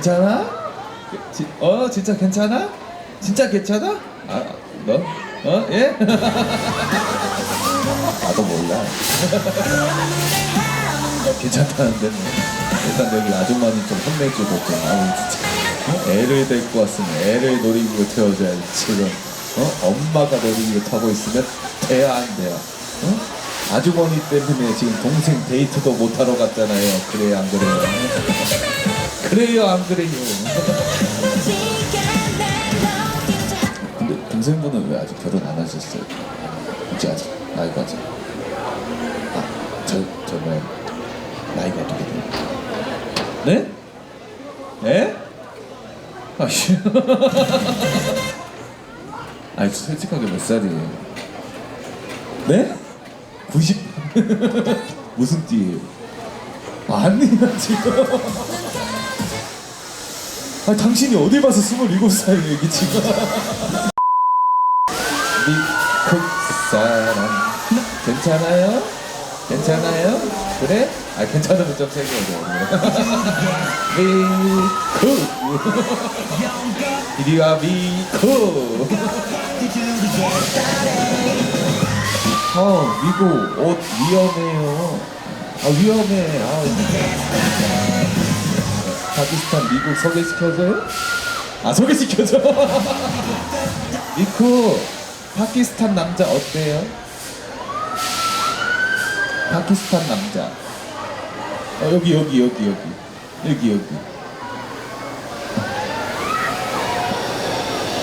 괜찮아? 지, 어 진짜 괜찮아? 진짜 괜찮아? 아 너? 어 예? 나도 몰라. 괜찮다는데 뭐. 일단 여기 아줌마님 좀 혼내주고 좀 아우 진짜 어? 애를 데리고 왔으면 애를 놀이기구 태워줘야지 지금 어? 엄마가 놀이기구 타고 있으면 돼야 안 돼요 어? 아주머니 때문에 지금 동생 데이트도 못하러 갔잖아요 그래요 안 그래요 그래요 안 그래요 근데 동생분은 왜 아직 결혼 안 하셨어요? 이제 아직 나이가 아직 아저저 뭐야 나이가 어떻게 돼요? 네? 네? 아씨 아니 솔직하게 몇 살이에요? 네? 90 무슨 띠예요? 아니야 지금 아 당신이 어디 봐서 27살이에요 이게 지금 미국 사람 괜찮아요? 괜찮아요? 그래? 아 괜찮으면 좀 세게 해줘 미국 이리와 미국 어 미국 옷 위험해요. 아 위험해. 아 파키스탄 미국 소개시켜줘요? 아 소개시켜줘 미국 파키스탄 남자 어때요? 파키스탄 남자 어, 여기 여기 여기 여기 여기 여기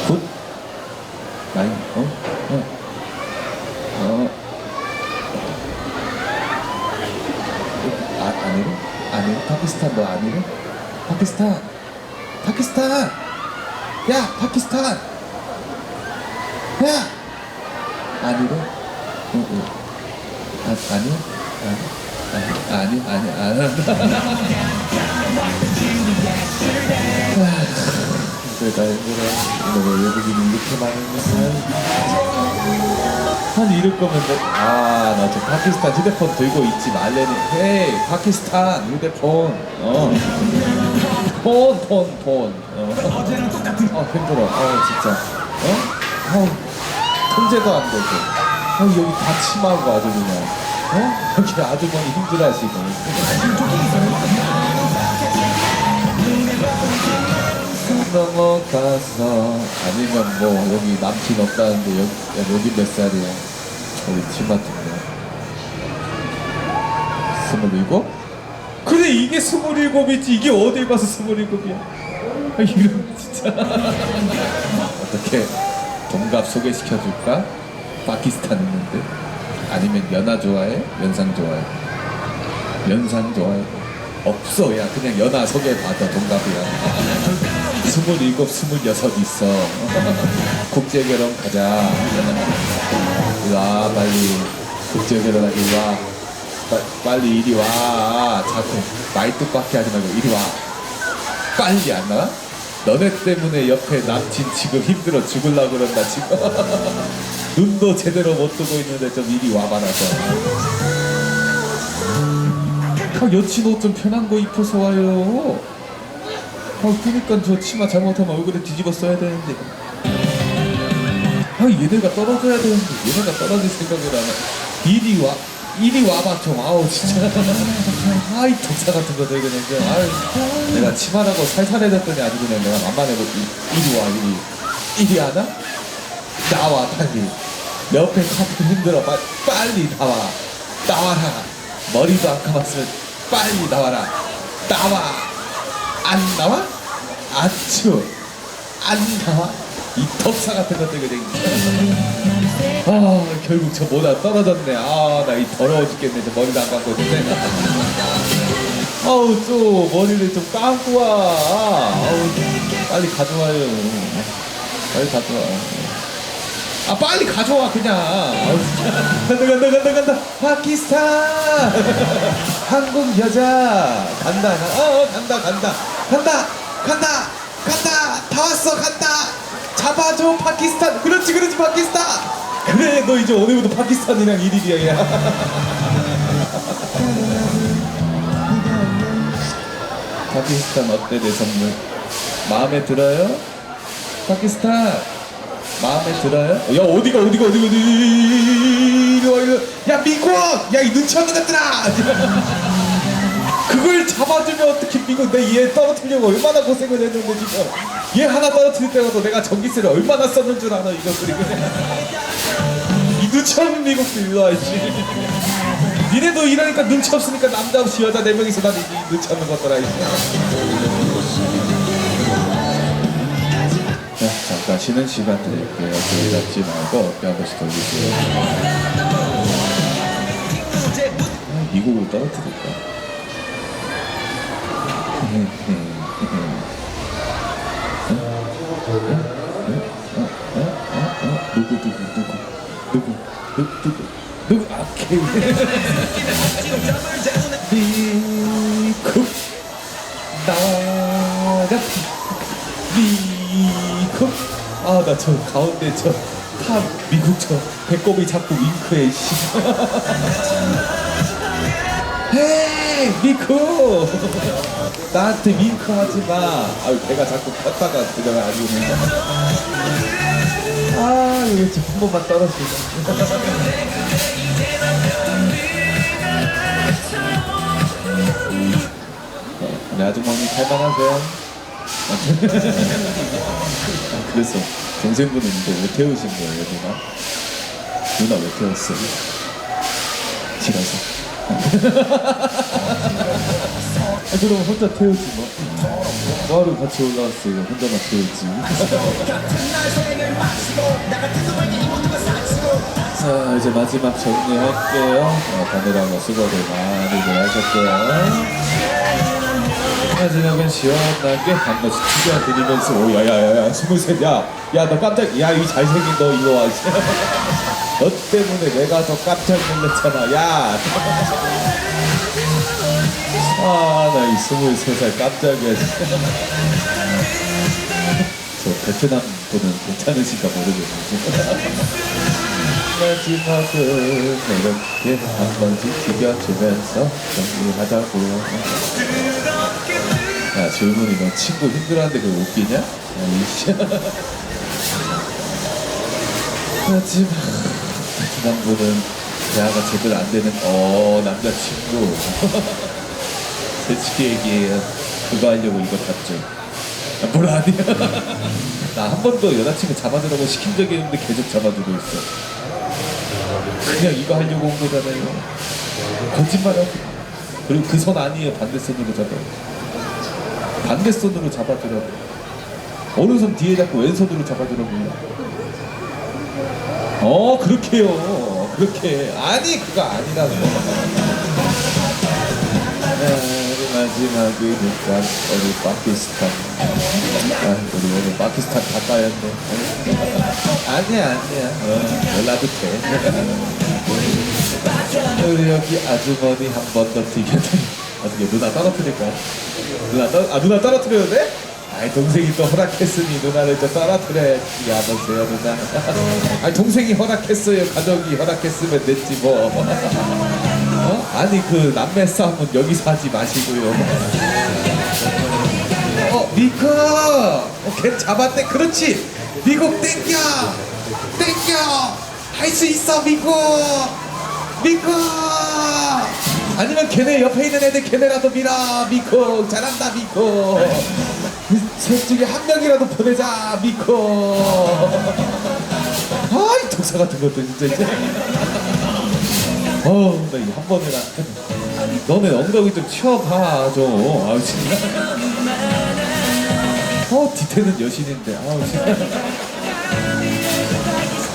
굿 나인 어? 어? 어? 아, 아니래? 아니래? 파키스탄 너 아니래? 파키스탄 파키스탄 야 파키스탄 야 아니래? 응, 응. 아, 아니야? 아니, 아니, 아니, 아니. 힘들어. 오늘 외국인이 이렇게 많으면. 한 이럴 거면, 내- 아, 나 저 파키스탄 휴대폰 들고 있지 말래니. 헤이, 파키스탄 휴대폰. 어. 폰, 폰, 폰. 어. 어, 힘들어. 어, 진짜. 어? 어, 통제도 안 되고. 어, 여기 다 침하고 아주 그냥. 어? 여기 아주머니 힘들어 하시고. 넘어가서 아니면 뭐 여기 남친 없다는데 여기, 야, 여기 몇 살이야? 우리 침 같은데. 스물일곱? 이게 스물일곱이지? 이게 어딜 봐서 스물일곱이야? 아, 이런 진짜. 어떻게 동갑 소개시켜줄까? 파키스탄 있는데? 아니면 연하 좋아해? 연상 좋아해? 연상 좋아해? 없어 야 그냥 연하 소개받아 동갑이야. 스물일곱 있어. 국제결혼 가자. 이리 와 빨리. 국제결혼하기 와 빠- 빨리 이리 와. 자꾸 말뚝밖에 하지 말고 이리 와. 빨리 안 나와? 너네 때문에 옆에 남친 지금 힘들어 죽을라 그런다 지금. 눈도 제대로 못 뜨고 있는데 좀 이리 와봐라서 아, 여친 옷 좀 편한 거 입혀서 와요. 아 그니까 저 치마 잘못하면 얼굴에 뒤집어 써야 되는데. 아 얘네가 떨어져야 되는데. 얘네가 떨어질 생각을 안 해. 이리 와 이리 와봐 좀 아우 진짜. 아이 독사 같은 거 들고 그냥 아유 내가 치마라고 살살해졌더니 아주 그냥 내가 만만해고 이리 와 이리 이리 하나? 나와 빨리. 옆에 카페 힘들어. 빨리, 빨리 나와. 나와라. 머리도 안 감았으면 빨리 나와라. 나와. 안 나와? 아추 안 나와? 이 덕사 같은 것들 그냥 아 결국 저 모자 떨어졌네. 아 나 이 더러워 죽겠네. 저 머리도 안 감고 있는데. 아우 또 머리를 좀 감고 와. 아우 빨리 가져와요. 빨리 가져와. 아 빨리 가져와 그냥. 아우. 간다 간다 간다 간다. 파키스탄. 한국 여자. 간다 어 어, 간다 간다. 간다 간다 간다. 다 왔어 간다. 잡아줘 파키스탄. 그렇지 그렇지 파키스탄 그래 너 이제 오늘부터 파키스탄이랑 일일이야 야. 파키스탄 어때 내 선물? 마음에 들어요? 파키스탄 마음에 들어요? 야 어디가 어디가 어디가 어디. 야 미국 야이 눈치 없는 것들아 그걸 잡아주면 어떻게 미국 내 얘 떨어뜨리려고 얼마나 고생을 했는데 지금 얘 하나 떨어뜨릴 때마다 내가 전기세를 얼마나 썼는 줄 알아 이거 그리고 이 눈치 없는 미국도 이씨 니네도 이러니까 눈치 없으니까 남자 없이 여자 네 명이서 다니지 이 눈치 없는 것들아 이씨 자, 잠깐 쉬는 시간 드릴게요. 저희 잡지 말고 어깨 한 번씩 돌리세요. 아, 미국을 떨어뜨릴까? 누구 누구 누구 누구 누구 누구 누구 아 오케이 미국 나가 미국 아나 저 가운데 저 탑 미국 저 배꼽이 자꾸 윙크해 씨 미국 나한테 윙크하지 마 아유 배가 자꾸 컸다가 그냥 아니고 아 이거 저한 번만 떨어지네 네, 아주머니 탈만하세요? 아, 그래서 동생분은 이제 왜 태우신 거예요, 누나? 누나 왜 태웠어요? 싫어서. 아, 그럼 혼자 태우지 뭐. 뭐하러 같이 올라왔어요? 혼자만 태우지. 자, 이제 마지막 정리할게요. 어, 가느라고 수고를 많이들 하셨고요. 마지막은 시원하게 한 번씩 튀겨드리면서 오 야야야야 스물셋 야야 너 깜짝 야 이 잘생긴 너 이거 와 너 때문에 내가 더 깜짝 놀랐잖아 야 아 나이 스물세 살 깜짝이야. 진짜. 저 베트남 분은 괜찮으신가 모르겠는데 마지막은 이렇게. 한 번씩 튀겨주면서 정리하자고요 야 질문이 너 친구 힘들어하는데 그거 웃기냐? 야, 이씨. 마지막. 베트남 분은 대화가 제대로 안 되는 어 남자친구 솔직히 얘기해요. 그거 하려고 이거 탔죠. 아, 뭘 아니야 나 한 번도 여자친구 잡아주라고 시킨 적이 있는데 계속 잡아주고 있어. 그냥 이거 하려고 온 거잖아요 거짓말하고. 그리고 그손 아니에요 반대 손으로 잡아 반대 손으로 잡아주라고. 오른손 뒤에 잡고 왼손으로 잡아주라고요. 어 그렇게요. 그렇게. 아니 그거 아니라고. 네, 마지막이니까 우리 파키스탄. 아, 우리 오늘 파키스탄 다 까였네. 아니야 아니야. 어, 몰라도 돼. 우리 여기 아주머니 한 번 더 튀겨드리 어떻게 누나 떨어뜨릴까? 누나 떨, 아 누나 떨어뜨려도 돼? 아이 동생이 또 허락했으니 누나를 또 떨어뜨려야지. 여보세요 누나. 아니 동생이 허락했어요. 가족이 허락했으면 됐지 뭐 어? 아니 그 남매 싸움은 여기서 하지 마시고요. 어 미국 어, 걔 잡았대. 그렇지. 미국 땡겨. 땡겨. 할 수 있어 미국 미국 아니면 걔네 옆에 있는 애들 걔네라도 밀어. 미국 잘한다 미국 셋 중에 한 명이라도 보내자 미국 아이 독사 같은 것도 진짜 이제 어우 나 이거 한 번에 나 너네 엉덩이 좀 치워봐 좀. 아우 진짜. 어 뒤태는 여신인데. 아우 진짜.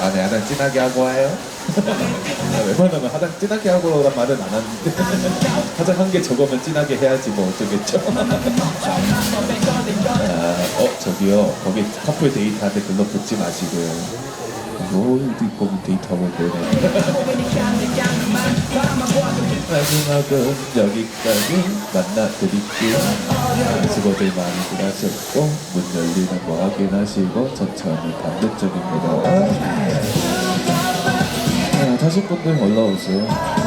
아 네 하당 진하게 하고 와요. 나 웬만하면 하당 진하게 하고 오란 말은 안 하는데. 하장 한개 저거면 진하게 해야지 뭐 어쩌겠죠. 아, 어 저기요. 거기 커플 데이트하는데 글러 붙지 마시고요. 뭐 어디 거기 데이트하고 그러네 마지막은 여기까지 만나드릴게요. 아, 수고들 많이 들 하셨고 문 열리는 거 확인하시고 천천히 반대쪽입니다. 자, 타실 분들 올라오세요